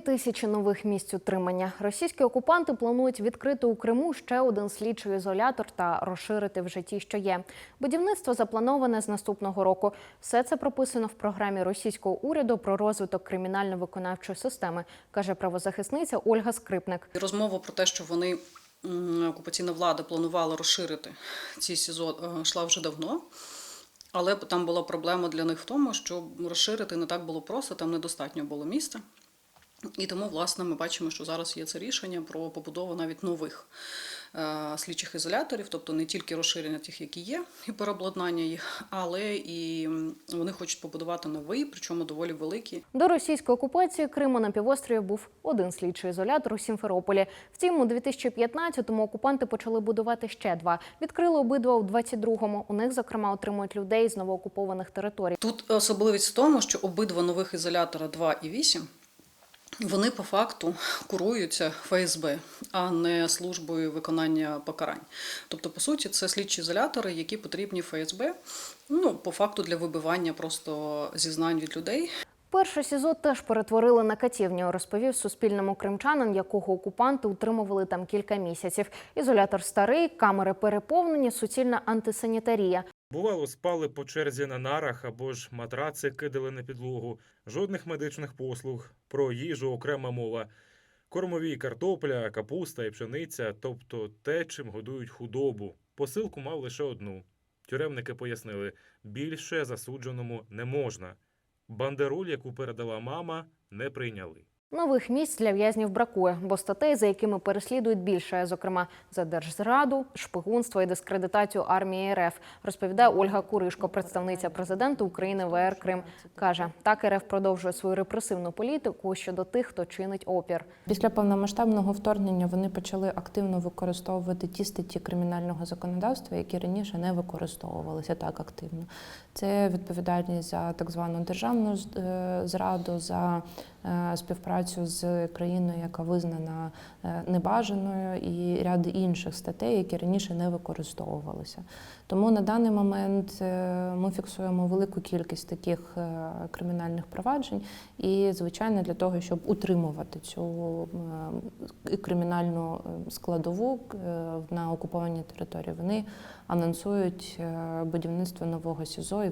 Тисячі нових місць утримання. Російські окупанти планують відкрити у Криму ще один слідчий ізолятор та розширити вже ті, що є. Будівництво заплановане з наступного року. Все це прописано в програмі російського уряду про розвиток кримінально-виконавчої системи, каже правозахисниця Ольга Скрипник. Розмова про те, що вони окупаційна влада планувала розширити ці СІЗО, е, йшла вже давно. Але там була проблема для них в тому, що розширити не так було просто, там недостатньо було місця. І тому, власне, ми бачимо, що зараз є це рішення про побудову навіть нових е, слідчих ізоляторів, тобто не тільки розширення тих, які є, і переобладнання їх, але і вони хочуть побудувати новий, причому доволі великий. До російської окупації Криму на півострові був один слідчий ізолятор у Сімферополі. Втім, у 2015-му окупанти почали будувати ще два. Відкрили обидва у 22-му. У них, зокрема, отримують людей з новоокупованих територій. Тут особливість в тому, що обидва нових ізолятора 2 і 8 вони по факту куруються ФСБ, а не службою виконання покарань. Тобто, по суті, це слідчі ізолятори, які потрібні ФСБ, ну по факту для вибивання просто зізнань від людей. Перше СІЗО теж перетворили на катівню, розповів суспільному кримчанин, якого окупанти утримували там кілька місяців. Ізолятор старий, камери переповнені, суцільна антисанітарія. Бувало, спали по черзі на нарах або ж матраци кидали на підлогу, жодних медичних послуг, про їжу окрема мова. Кормові картопля, капуста і пшениця, тобто те, чим годують худобу. Посилку мав лише одну. Тюремники пояснили, більше засудженому не можна. Бандероль, яку передала мама, не прийняли. Нових місць для в'язнів бракує, бо статей, за якими переслідують більше, зокрема за держзраду, шпигунство і дискредитацію армії РФ, розповідає Ольга Куришко, представниця президента України ВР Крим. каже, так РФ продовжує свою репресивну політику щодо тих, хто чинить опір. Після повномасштабного вторгнення вони почали активно використовувати ті статті кримінального законодавства, які раніше не використовувалися так активно. Це відповідальність за так звану державну е, зраду, за співпрацю з країною, яка визнана е, небажаною, і ряд інших статей, які раніше не використовувалися. Тому на даний момент е, ми фіксуємо велику кількість таких е, кримінальних проваджень, і звичайно для того, щоб утримувати цю е, кримінальну е, складову е, на окупованій території, вони анонсують е, будівництво нового СІЗО.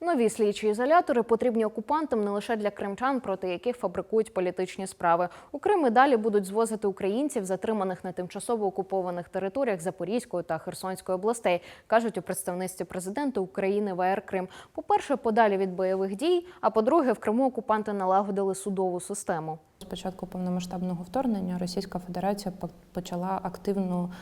Нові слідчі ізолятори потрібні окупантам не лише для кримчан, проти яких фабрикують політичні справи. У Крим і далі будуть звозити українців, затриманих на тимчасово окупованих територіях Запорізької та Херсонської областей, кажуть у представництві президента України ВР Крим. По-перше, подалі від бойових дій. А по-друге, в Криму окупанти налагодили судову систему. З початку повномасштабного вторгнення Російська Федерація почала активну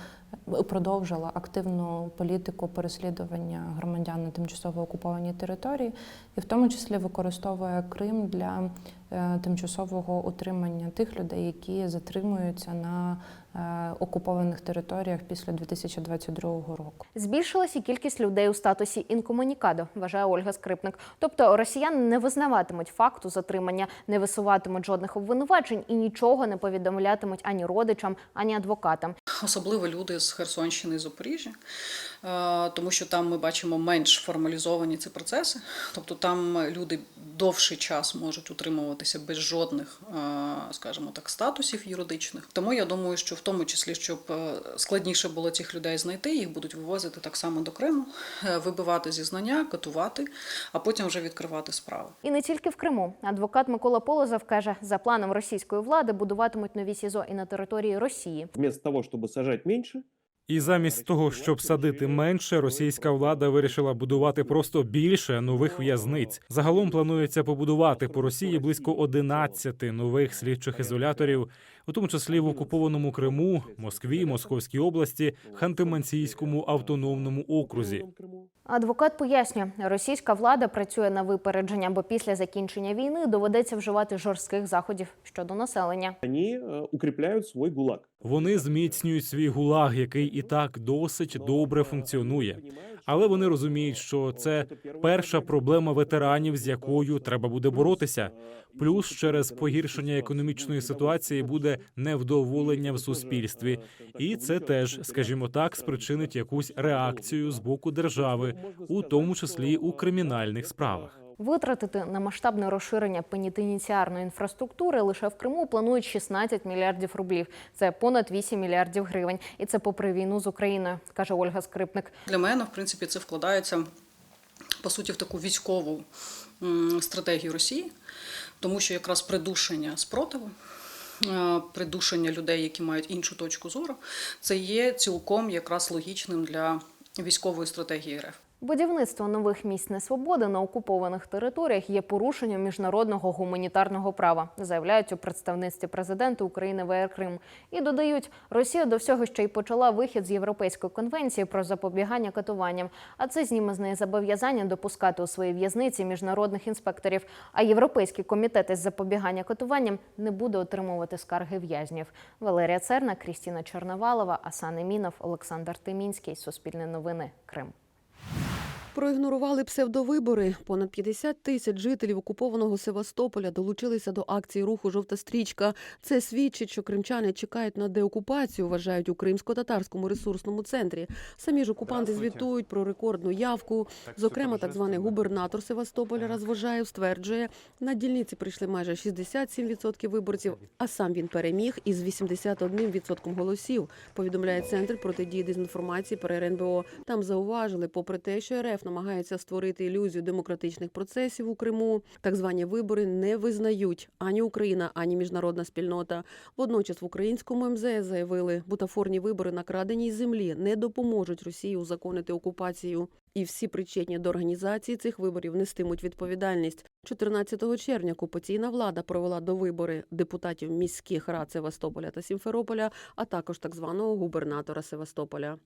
продовжила активну політику переслідування громадян на тимчасово окупованій території, і в тому числі використовує Крим для е, тимчасового утримання тих людей, які затримуються на е, окупованих територіях після 2022 року. Збільшилась і кількість людей у статусі інкомунікадо, вважає Ольга Скрипник. Тобто росіяни не визнаватимуть факту затримання, не висуватимуть жодних обвинувачень і нічого не повідомлятимуть ані родичам, ані адвокатам. особливо люди з Херсонщини і Запоріжжя, е, тому що там ми бачимо менш формалізовані ці процеси. Тобто там люди довший час можуть утримуватися без жодних, е, скажімо так, статусів юридичних. Тому я думаю, що в тому числі, щоб е, складніше було цих людей знайти, їх будуть вивозити так само до Криму, вибивати зізнання, катувати, а потім вже відкривати справи. І не тільки в Криму. Адвокат Микола Полозов каже, за планом російської влади будуватимуть нові СІЗО і на території Росії. Вместо того, чтобы сажать меньше, І замість того, щоб садити менше, російська влада вирішила будувати просто більше нових в'язниць. Загалом планується побудувати по Росії близько 11 нових слідчих ізоляторів, у тому числі в окупованому Криму, Москві, Московській області, Ханти-Мансійському автономному окрузі. Адвокат пояснює, російська влада працює на випередження, бо після закінчення війни доведеться вживати жорстких заходів щодо населення. они э, укрепляют свой ГУЛАГ. Вони зміцнюють свій гулаг, який і так досить добре функціонує. Але вони розуміють, що це перша проблема ветеранів, з якою треба буде боротися. Плюс через погіршення економічної ситуації буде невдоволення в суспільстві, і це теж, скажімо так, спричинить якусь реакцію з боку держави, у тому числі у кримінальних справах. Витратити на масштабне розширення пенітенціарної інфраструктури лише в Криму планують 16 мільярдів рублів. Це понад 8 мільярдів гривень. І це попри війну з Україною, каже Ольга Скрипник. Для мене, в принципі, це вкладається по суті в таку військову стратегію Росії, тому що якраз придушення спротиву, е, придушення людей, які мають іншу точку зору, це є цілком якраз логічним для військової стратегії РФ. Будівництво нових місць несвободи на окупованих територіях є порушенням міжнародного гуманітарного права, заявляють у представництві президента України ВР Крим. І додають, Росія до всього ще й почала вихід з Європейської конвенції про запобігання катуванням. А це зніме з неї зобов'язання допускати у свої в'язниці міжнародних інспекторів. А європейський комітет із запобігання катуванням не буде отримувати скарги в'язнів. Валерія Церна, Крістіна Чорновалова, Асан Емінов, Олександр Тимінський. Суспільне новини. Крим. Проігнорували псевдовибори. Понад 50 тисяч жителів окупованого Севастополя долучилися до акції руху Жовта стрічка. Це свідчить, що кримчани чекають на деокупацію, вважають у кримсько-татарському ресурсному центрі. Самі ж окупанти звітують про рекордну явку. Зокрема, так званий губернатор Севастополя Розвожаєв стверджує, на дільниці прийшли майже 67% виборців, а сам він переміг із 81% голосів. Повідомляє центр протидії дезінформації при РНБО. Там зауважили, попри те, що РФ намагається створити ілюзію демократичних процесів у Криму, так звані вибори не визнають ані Україна, ані міжнародна спільнота. Водночас в українському МЗС заявили, бутафорні вибори на краденій землі не допоможуть Росії узаконити окупацію. І всі причетні до організації цих виборів нестимуть відповідальність. 14 червня окупаційна влада провела до вибори депутатів міських рад Севастополя та Сімферополя, а також так званого губернатора Севастополя.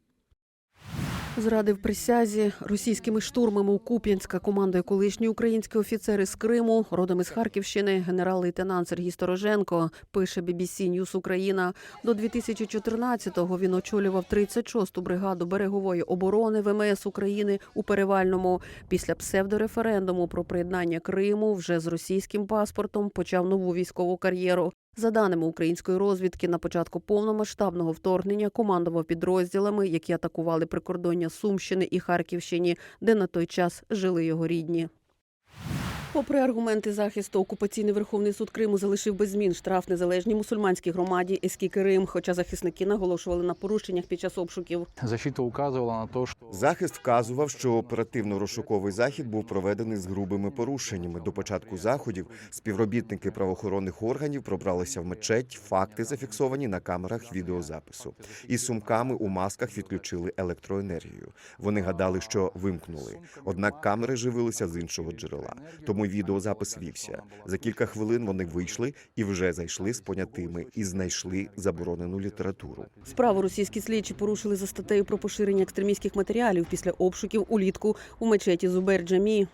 Зрадив присязі російськими штурмами у Куп'янська командує колишні українські офіцери з Криму, родом із Харківщини, генерал-лейтенант Сергій Стороженко, пише BBC News Україна. До 2014-го він очолював 36-ту бригаду берегової оборони ВМС України у Перевальному. Після псевдореферендуму про приєднання Криму вже з російським паспортом почав нову військову кар'єру. За даними української розвідки, на початку повномасштабного вторгнення командував підрозділами, які атакували прикордоння Сумщини і Харківщині, де на той час жили його рідні. Попри аргументи захисту, окупаційний Верховний суд Криму залишив без змін штраф незалежній мусульманській громаді Ескій Крим, хоча захисники наголошували на порушеннях під час обшуків. Защита указывала на то, что Захист вказував, що оперативно-розшуковий захід був проведений з грубими порушеннями. До початку заходів співробітники правоохоронних органів пробралися в мечеть. Факти зафіксовані на камерах відеозапису. Із сумками у масках відключили електроенергію. Вони гадали, що вимкнули. Однак камери живилися з іншого джерела. Тому відеозапис вівся. За кілька хвилин вони вийшли і вже зайшли з понятими і знайшли заборонену літературу. Справу російські слідчі порушили за статтею про поширення екстремістських матеріалів після обшуків улітку у мечеті Зубер-Джамі.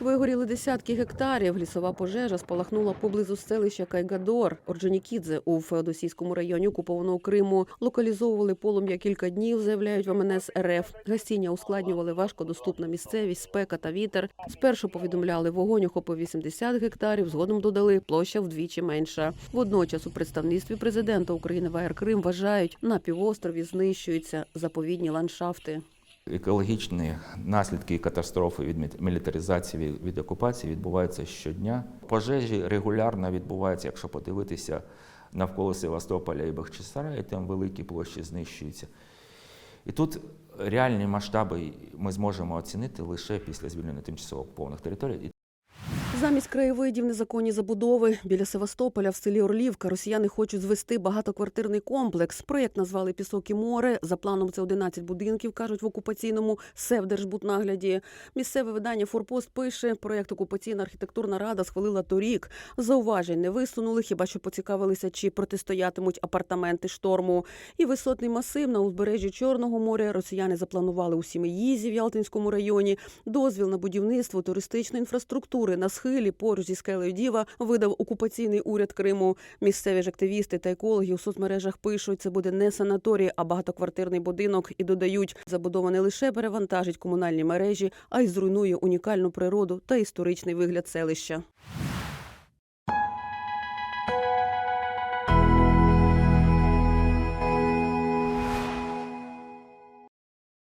Вигоріли десятки гектарів. Лісова пожежа спалахнула поблизу селища Кайгадор Орджонікідзе у Феодосійському районі окупованого Криму. Локалізовували полум'я кілька днів, заявляють в МНС РФ. Гасіння ускладнювали важкодоступна місцевість, спека та вітер. Спершу повідомляли, вогонь охопив 80 гектарів, згодом додали площа вдвічі менша. Водночас у представництві президента України в Крим вважають, на півострові знищуються заповідні ландшафти. Екологічні наслідки і катастрофи від мілітаризації від- окупації відбуваються щодня. Пожежі регулярно відбуваються, якщо подивитися навколо Севастополя і Бахчисарая, там великі площі знищуються. І тут реальні масштаби ми зможемо оцінити лише після звільнення тимчасово окупованих територій. Замість краєвидів незаконні забудови біля Севастополя в селі Орлівка росіяни хочуть звести багатоквартирний комплекс. Проєкт назвали Пісок і море. За планом це 11 будинків, кажуть в окупаційному Севдержбуднагляді. Місцеве видання Форпост пише, проєкт окупаційна архітектурна рада схвалила торік. Зауважень не висунули, хіба що поцікавилися, чи протистоятимуть апартаменти шторму. І висотний масив на узбережжі Чорного моря росіяни запланували у Сімеїзі в Ялтинському районі. Дозвіл на будівництво туристичної інфраструктури на схилі поруч зі скелею Діва видав окупаційний уряд Криму. Місцеві ж активісти та екологи у соцмережах пишуть, це буде не санаторій, а багатоквартирний будинок. І додають, забудова не лише перевантажить комунальні мережі, а й зруйнує унікальну природу та історичний вигляд селища.